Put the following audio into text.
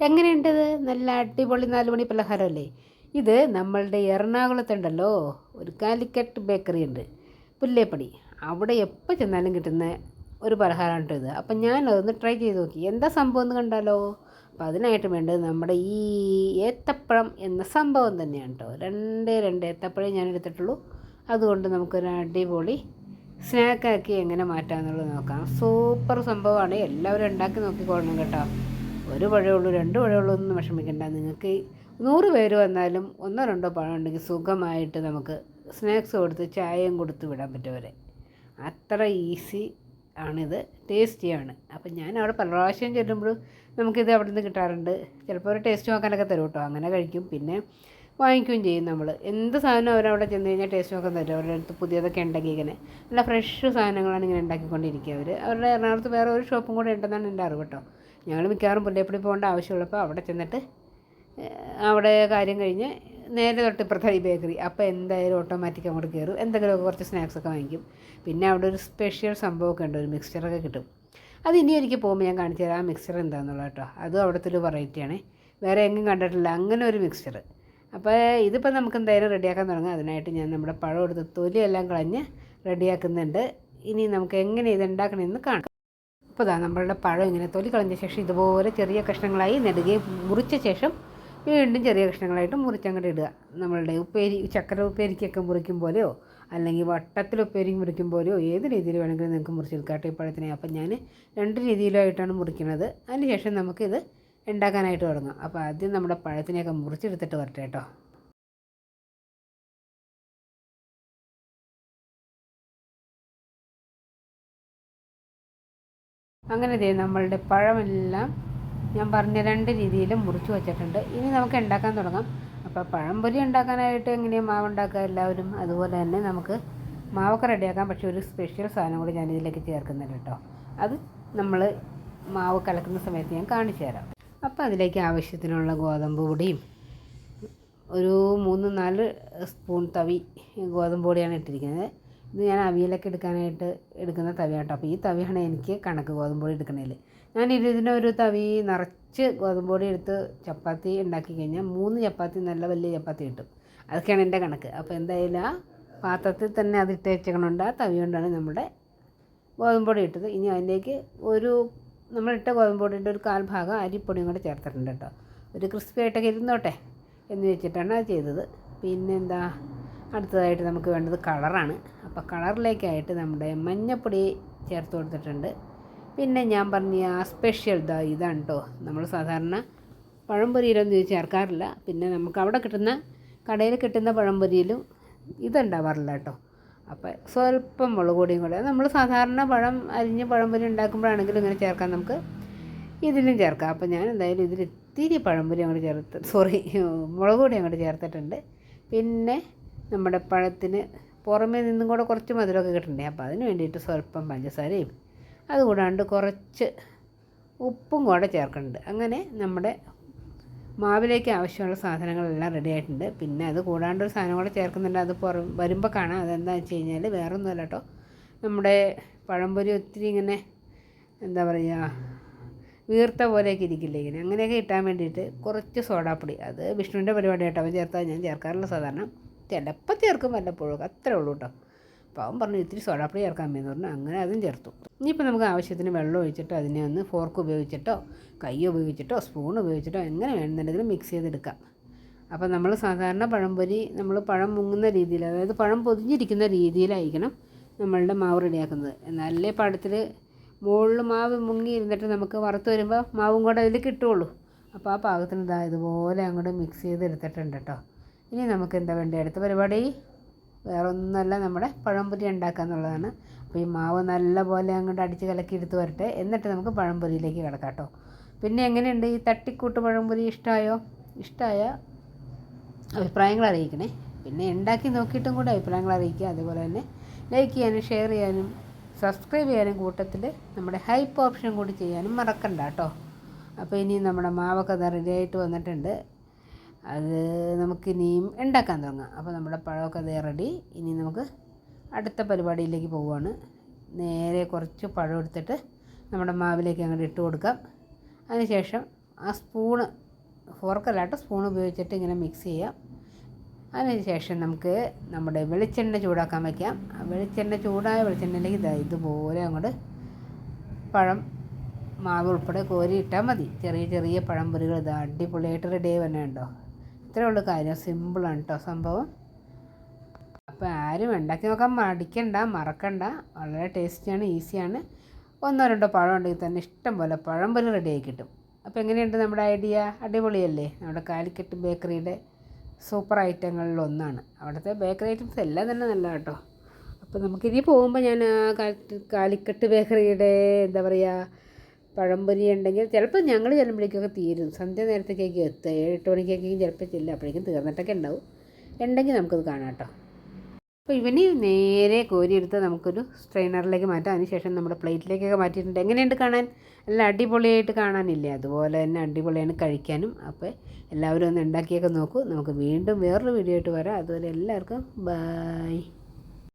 എങ്ങനെയുണ്ടത്? നല്ല അടിപൊളി നാലുമണി പലഹാരമല്ലേ? ഇത് നമ്മളുടെ എറണാകുളത്തുണ്ടല്ലോ. ഒരു കാലിക്കറ്റ് ബേക്കറി ഉണ്ട്. പുല്ലേപ്പടി. അവിടെ എപ്പോൾ ചെന്നാലും കിട്ടുന്ന ഒരു പലഹാരമാണ് ഇത്. അപ്പം ഞാനതൊന്ന് ട്രൈ ചെയ്ത് നോക്കി. എന്താ സംഭവം എന്ന് കണ്ടാലോ? അപ്പം അതിനായിട്ട് വേണ്ടത് നമ്മുടെ ഈ ഏത്തപ്പഴം എന്ന സംഭവം തന്നെയാണ് കേട്ടോ രണ്ടേ രണ്ട് ഏത്തപ്പഴം ഞാൻ എടുത്തിട്ടുള്ളൂ. അതുകൊണ്ട് നമുക്കൊരു അടിപൊളി സ്നാക്കാക്കി എങ്ങനെ മാറ്റാമെന്നുള്ളത് നോക്കാം. സൂപ്പർ സംഭവമാണ്. എല്ലാവരും ഉണ്ടാക്കി നോക്കിക്കോളണം കേട്ടോ. ഒരു പഴയുള്ളൂ രണ്ട് പഴയുള്ളൂ ഒന്നും വിഷമിക്കണ്ട. നിങ്ങൾക്ക് നൂറ് പേര് വന്നാലും ഒന്നോ രണ്ടോ പഴം ഉണ്ടെങ്കിൽ സുഖമായിട്ട് നമുക്ക് സ്നാക്സ് കൊടുത്ത് ചായയും കൊടുത്ത് വിടാൻ പറ്റുമവരെ അത്ര ഈസി ആണിത് ടേസ്റ്റിയാണ്. അപ്പം ഞാൻ അവിടെ പല പ്രാവശ്യം ചെല്ലുമ്പോൾ നമുക്കിത് അവിടെ നിന്ന് കിട്ടാറുണ്ട്. ചിലപ്പോൾ ഒരു ടേസ്റ്റ് നോക്കാനൊക്കെ തരും കേട്ടോ. അങ്ങനെ കഴിക്കും. പിന്നെ വാങ്ങിക്കുകയും ചെയ്യും നമ്മൾ എന്ത് സാധനം അവരവിടെ ചെന്ന് കഴിഞ്ഞാൽ ടേസ്റ്റ് നോക്കാൻ തരും. അവരുടെ അടുത്ത് പുതിയതൊക്കെ ഉണ്ടെങ്കിൽ ഇങ്ങനെ. നല്ല ഫ്രഷ് സാധനങ്ങളാണ് ഇങ്ങനെ ഉണ്ടാക്കിക്കൊണ്ടിരിക്കുക അവർ അവരുടെ എറണാകുളത്ത് വേറെ ഒരു ഷോപ്പും കൂടെ ഉണ്ടെന്നാണ് എന്റെ അറിവ് കേട്ടോ. ഞങ്ങൾ മിക്കവാറും പുല്ലേപ്പടി പോകേണ്ട ആവശ്യമുള്ളപ്പോൾ അവിടെ ചെന്നിട്ട് അവിടെ കാര്യം കഴിഞ്ഞ് നേരെ തൊട്ട് ഇപ്പുറത്തെ ഈ ബേക്കറി. അപ്പോൾ എന്തായാലും ഓട്ടോമാറ്റിക് അങ്ങോട്ട് കയറും. എന്തെങ്കിലുമൊക്കെ കുറച്ച് സ്നാക്സൊക്കെ വാങ്ങിക്കും. പിന്നെ അവിടെ ഒരു സ്പെഷ്യൽ സംഭവമൊക്കെ ഉണ്ട്. ഒരു മിക്സ്ചറൊക്കെ കിട്ടും. അത് ഇനി എനിക്ക് പോകുമ്പോൾ ഞാൻ കാണിച്ചു തരാം. ആ മിക്സ്ചർ എന്താണെന്നുള്ളത് കേട്ടോ. അതും അവിടുത്തെ ഒരു വെറൈറ്റിയാണ് വേറെ എങ്ങും കണ്ടിട്ടില്ല. അങ്ങനെ ഒരു മിക്സ്ചർ അപ്പോൾ ഇതിപ്പോൾ നമുക്ക് എന്തായാലും റെഡിയാക്കാൻ തുടങ്ങാം. അതിനായിട്ട് ഞാൻ നമ്മുടെ പഴം എടുത്ത് തൊലിയെല്ലാം കളഞ്ഞ് റെഡിയാക്കുന്നുണ്ട് ഇനി നമുക്ക് എങ്ങനെ ഇത് ഉണ്ടാക്കണമെന്ന് കാണാം. അപ്പോൾ ഇതാ നമ്മളുടെ പഴം ഇങ്ങനെ തൊലി കളഞ്ഞ ശേഷം ഇതുപോലെ ചെറിയ കഷ്ണങ്ങളായി നെടുകയും മുറിച്ച ശേഷം വീണ്ടും ചെറിയ കഷ്ണങ്ങളായിട്ട് മുറിച്ചങ്ങോട്ട് ഇടുക. നമ്മളുടെ ഉപ്പേരി ചക്കര ഉപ്പേരിക്കൊക്കെ മുറിക്കും പോലെയോ അല്ലെങ്കിൽ വട്ടത്തിൽ ഉപ്പേരി മുറിക്കും പോലെയോ ഏത് രീതിയിൽ വേണമെങ്കിലും നിങ്ങൾക്ക് മുറിച്ചെടുക്കാം കേട്ടോ ഈ പഴത്തിനെ. അപ്പം ഞാൻ രണ്ട് രീതിയിലായിട്ടാണ് മുറിക്കുന്നത്. അതിന് ശേഷം നമുക്കിത് ഉണ്ടാക്കാനായിട്ട് തുടങ്ങാം. അപ്പോൾ ആദ്യം നമ്മുടെ പഴത്തിനെയൊക്കെ മുറിച്ചെടുത്തിട്ട് വരട്ടെ കേട്ടോ. അങ്ങനെ ദേ നമ്മളുടെ പഴമെല്ലാം ഞാൻ പറഞ്ഞ രണ്ട് രീതിയിൽ മുറിച്ച് വച്ചിട്ടുണ്ട്. ഇനി നമുക്ക് ഉണ്ടാക്കാൻ തുടങ്ങാം. അപ്പോൾ പഴംപൊരി ഉണ്ടാക്കാനായിട്ട് എങ്ങനെയാണ് മാവ് ഉണ്ടാക്കുക എല്ലാവരും? അതുപോലെ തന്നെ നമുക്ക് മാവൊക്കെ റെഡിയാക്കാം. പക്ഷേ ഒരു സ്പെഷ്യൽ സാധനം കൂടി ഞാൻ ഇതിലേക്ക് ചേർക്കുന്നുണ്ട് കേട്ടോ. അത് നമ്മൾ മാവ് കലക്കുന്ന സമയത്ത് ഞാൻ കാണിച്ചു തരാം. അപ്പോൾ അതിലേക്ക് ആവശ്യത്തിനുള്ള ഗോതമ്പ് പൊടിയും ഒരു മൂന്ന് നാല് സ്പൂൺ തവി ഗോതമ്പ് പൊടിയാണ് ഇട്ടിരിക്കുന്നത്. ഇത് ഞാൻ അവിയലൊക്കെ എടുക്കാനായിട്ട് എടുക്കുന്ന തവിയാട്ടോ. അപ്പോൾ ഈ തവിയാണ് എനിക്ക് കണക്ക് ഗോതമ്പ് പൊടി എടുക്കണേൽ ഞാൻ ഇതിനൊരു തവി നിറച്ച് ഗോതമ്പ് പൊടി എടുത്ത് ചപ്പാത്തി ഉണ്ടാക്കി കഴിഞ്ഞാൽ മൂന്ന് ചപ്പാത്തി നല്ല വലിയ ചപ്പാത്തി കിട്ടും. അതൊക്കെയാണ് എന്റെ കണക്ക്. അപ്പോൾ എന്തായാലും ആ പാത്രത്തിൽ തന്നെ അത് ഇട്ട് ആ തവി കൊണ്ടാണ് നമ്മുടെ ഗോതമ്പ് പൊടി ഇട്ടത്. ഇനി അതിലേക്ക് ഒരു നമ്മളിട്ട ഗോതമ്പ് പൊടിയുടെ ഒരു കാൽ ഭാഗം അരിപ്പൊടിയും കൂടെ ചേർത്തിട്ടുണ്ട് കേട്ടോ. ഒരു ക്രിസ്പി ആയിട്ടൊക്കെ ഇരുന്നോട്ടെ എന്ന് വെച്ചിട്ടാണ് അത് ചെയ്തത്. പിന്നെന്താ? അടുത്തതായിട്ട് നമുക്ക് വേണ്ടത് കളറാണ്. അപ്പോൾ കളറിലേക്കായിട്ട് നമ്മുടെ മഞ്ഞപ്പൊടി ചേർത്ത് കൊടുത്തിട്ടുണ്ട്. പിന്നെ ഞാൻ പറഞ്ഞ ആ സ്പെഷ്യൽ ഇതാ ഇതാണ് കേട്ടോ നമ്മൾ സാധാരണ പഴംപൊരിയിലൊന്നും ചേർക്കാറില്ല. പിന്നെ നമുക്ക് അവിടെ കിട്ടുന്ന കടയിൽ കിട്ടുന്ന പഴംപൊരിയിലും ഇതുണ്ടാവാറില്ല കേട്ടോ അപ്പോൾ സ്വല്പം മുളക് പൊടിയും കൂടെ. നമ്മൾ സാധാരണ പഴം അരിഞ്ഞ് പഴംപൊരി ഉണ്ടാക്കുമ്പോഴാണെങ്കിലും ഇങ്ങനെ ചേർക്കാൻ നമുക്ക്. ഇതിലും ചേർക്കാം. അപ്പോൾ ഞാൻ എന്തായാലും ഇതിൽ ഇത്തിരി പഴംപൊരി അങ്ങോട്ട് ചേർത്ത് സോറി മുളക് പൊടി അങ്ങോട്ട് ചേർത്തിട്ടുണ്ട്. പിന്നെ നമ്മുടെ പഴത്തിന് പുറമേ നിന്നും കൂടെ കുറച്ച് മധുരമൊക്കെ കിട്ടണ്ടേ? അപ്പോൾ അതിന് വേണ്ടിയിട്ട് സ്വല്പം പഞ്ചസാരയും അതുകൂടാണ്ട് കുറച്ച് ഉപ്പും കൂടെ ചേർക്കുന്നുണ്ട്. അങ്ങനെ നമ്മുടെ മാവിലേക്ക് ആവശ്യമുള്ള സാധനങ്ങളെല്ലാം റെഡി ആയിട്ടുണ്ട്. പിന്നെ അത് കൂടാണ്ട് ഒരു സാധനം കൂടെ ചേർക്കുന്നുണ്ട്. അത് പുറം വരുമ്പോൾ കാണാം. അതെന്താണെന്ന് വെച്ച് കഴിഞ്ഞാൽ വേറൊന്നുമല്ല കേട്ടോ നമ്മുടെ പഴംപൊരി ഒത്തിരി ഇങ്ങനെ എന്താ പറയുക വീർത്ത പോലെയൊക്കെ ഇരിക്കില്ലേ ഇങ്ങനെ? അങ്ങനെയൊക്കെ കിട്ടാൻ വേണ്ടിയിട്ട് കുറച്ച് സോഡാപ്പൊടി. അത് വിഷ്ണുവിന്റെ പരിപാടി കേട്ടോ അവൻ ചേർത്താൽ ഞാൻ ചേർക്കാറില്ല സാധാരണ. ചിലപ്പോൾ ചേർക്കും വല്ലപ്പോഴും. അത്രേ ഉള്ളൂ കേട്ടോ അപ്പോൾ അവൻ പറഞ്ഞു ഇത്തിരി സോഡാപ്പൊടി ചേർക്കാൻ എന്ന് പറഞ്ഞു അങ്ങനെ അതും ചേർത്തു. ഇനിയിപ്പോൾ നമുക്ക് ആവശ്യത്തിന് വെള്ളം ഒഴിച്ചിട്ട് അതിനെ ഒന്ന് ഫോർക്ക് ഉപയോഗിച്ചിട്ടോ കൈ ഉപയോഗിച്ചിട്ടോ സ്പൂൺ ഉപയോഗിച്ചിട്ടോ എങ്ങനെ വേണമെന്നുണ്ടെങ്കിലും മിക്സ് ചെയ്തെടുക്കാം. അപ്പോൾ നമ്മൾ സാധാരണ പഴംപൊരി നമ്മൾ പഴം മുങ്ങുന്ന രീതിയിൽ അതായത് പഴം പൊതിഞ്ഞിരിക്കുന്ന രീതിയിലായിരിക്കണം നമ്മളുടെ മാവ് റെഡിയാക്കുന്നത്. എന്നാലേ പഴത്തിൽ മുകളിൽ മാവ് മുങ്ങി ഇരുന്നിട്ട് നമുക്ക് വറുത്ത് വരുമ്പോൾ മാവും കൂടെ അതിൽ കിട്ടുള്ളൂ അപ്പോൾ ആ പാകത്തിന് ഇതാ ഇതുപോലെ അങ്ങോട്ട് മിക്സ് ചെയ്ത് എടുത്തിട്ടുണ്ട് കേട്ടോ ഇനി നമുക്ക് എന്താ വേണ്ടത് അടുത്ത പരിപാടി. വേറെ ഒന്നുമല്ല നമ്മുടെ പഴംപൊരി ഉണ്ടാക്കുക എന്നുള്ളതാണ്. അപ്പോൾ ഈ മാവ് നല്ല പോലെ അങ്ങോട്ട് അടിച്ച് കലക്കി എടുത്ത് വരട്ടെ. എന്നിട്ട് നമുക്ക് പഴംപൊരിയിലേക്ക് കിടക്കാം കേട്ടോ. പിന്നെ എങ്ങനെയുണ്ട്? ഈ തട്ടിക്കൂട്ട് പഴംപൊരി ഇഷ്ടമായോ? ഇഷ്ടമായ അഭിപ്രായങ്ങൾ അറിയിക്കണേ. പിന്നെ ഉണ്ടാക്കി നോക്കിയിട്ടും കൂടെ അഭിപ്രായങ്ങൾ അറിയിക്കുക. അതുപോലെ തന്നെ ലൈക്ക് ചെയ്യാനും ഷെയർ ചെയ്യാനും സബ്സ്ക്രൈബ് ചെയ്യാനും കൂട്ടത്തിൽ നമ്മുടെ ഹൈപ്പ് ഓപ്ഷൻ കൂടി ചെയ്യാനും മറക്കണ്ട കേട്ടോ. അപ്പോൾ ഇനി നമ്മുടെ മാവൊക്കെ റെഡി ആയിട്ട് വന്നിട്ടുണ്ട്. അത് നമുക്ക് ഇനിയും ഉണ്ടാക്കാൻ തുടങ്ങാം. അപ്പോൾ നമ്മുടെ പഴമൊക്കെ അതേ റെഡി ഇനി നമുക്ക് അടുത്ത പരിപാടിയിലേക്ക് പോവുകയാണ്. നേരെ കുറച്ച് പഴം എടുത്തിട്ട് നമ്മുടെ മാവിലേക്ക് അങ്ങോട്ട് ഇട്ട് കൊടുക്കാം. അതിനുശേഷം ആ സ്പൂണ് ഫോർക്കല്ലാട്ട് സ്പൂൺ ഉപയോഗിച്ചിട്ട് ഇങ്ങനെ മിക്സ് ചെയ്യാം. അതിനുശേഷം നമുക്ക് നമ്മുടെ വെളിച്ചെണ്ണ ചൂടാക്കാൻ വയ്ക്കാം വെളിച്ചെണ്ണ ചൂടായ വെളിച്ചെണ്ണയിലേക്ക് ഇതാ ഇതുപോലെ അങ്ങോട്ട് പഴം മാവ് ഉൾപ്പെടെ കോരി ഇട്ടാൽ മതി. ചെറിയ ചെറിയ പഴംപൊരികൾ ഇതാ അടിപൊളിയായിട്ട് റെഡി ആയി വന്നെ ഉണ്ടോ ഇത്രേ ഉള്ളൂ കാര്യം. സിമ്പിളാണ് കേട്ടോ സംഭവം. അപ്പോൾ ആരും ഉണ്ടാക്കി നോക്കാൻ മടിക്കണ്ട മറക്കണ്ട. വളരെ ടേസ്റ്റിയാണ് ഈസിയാണ്. ഒന്നോ രണ്ടോ പഴം ഉണ്ടെങ്കിൽ തന്നെ ഇഷ്ടം പോലെ പഴം പഴംപൊരി റെഡിയായി കിട്ടും. അപ്പോൾ എങ്ങനെയുണ്ട് നമ്മുടെ ഐഡിയ അടിപൊളിയല്ലേ? നമ്മുടെ കാലിക്കറ്റ് ബേക്കറിയുടെ സൂപ്പർ ഐറ്റങ്ങളിൽ ഒന്നാണ്. അവിടുത്തെ ബേക്കറി ഐറ്റംസ് എല്ലാം തന്നെ നല്ല കേട്ടോ അപ്പോൾ നമുക്കിനി പോകുമ്പോൾ ഞാൻ കാലിക്കറ്റ് ബേക്കറിയുടെ എന്താ പറയുക പഴംപൊരി ഉണ്ടെങ്കിൽ ചിലപ്പോൾ ഞങ്ങൾ ചെല്ലുമ്പോഴേക്കൊക്കെ തീരും. സന്ധ്യ നേരത്തേക്കൊക്കെ എത്തുക ഏഴ് എട്ട് മണിക്കൊക്കെ ചിലപ്പോൾ ചെല്ലും. അപ്പോഴേക്കും തീർന്നിട്ടൊക്കെ ഉണ്ടാവും. ഉണ്ടെങ്കിൽ നമുക്കത് കാണാം കേട്ടോ. അപ്പോൾ ഇവന് നേരെ കോരിയെടുത്ത് നമുക്കൊരു സ്ട്രെയിനറിലേക്ക് മാറ്റാം. അതിനുശേഷം നമ്മുടെ പ്ലേറ്റിലേക്കൊക്കെ മാറ്റിയിട്ടുണ്ട്. എങ്ങനെയുണ്ട് കാണാൻ? നല്ല അടിപൊളിയായിട്ട് കാണാനില്ലേ? അതുപോലെ തന്നെ അടിപൊളിയാണ് കഴിക്കാനും. അപ്പോൾ എല്ലാവരും ഒന്ന് ഉണ്ടാക്കിയൊക്കെ നോക്കൂ. നമുക്ക് വീണ്ടും വേറൊരു വീഡിയോ ആയിട്ട് വരാം. അതുവരെ എല്ലാവർക്കും ബായ്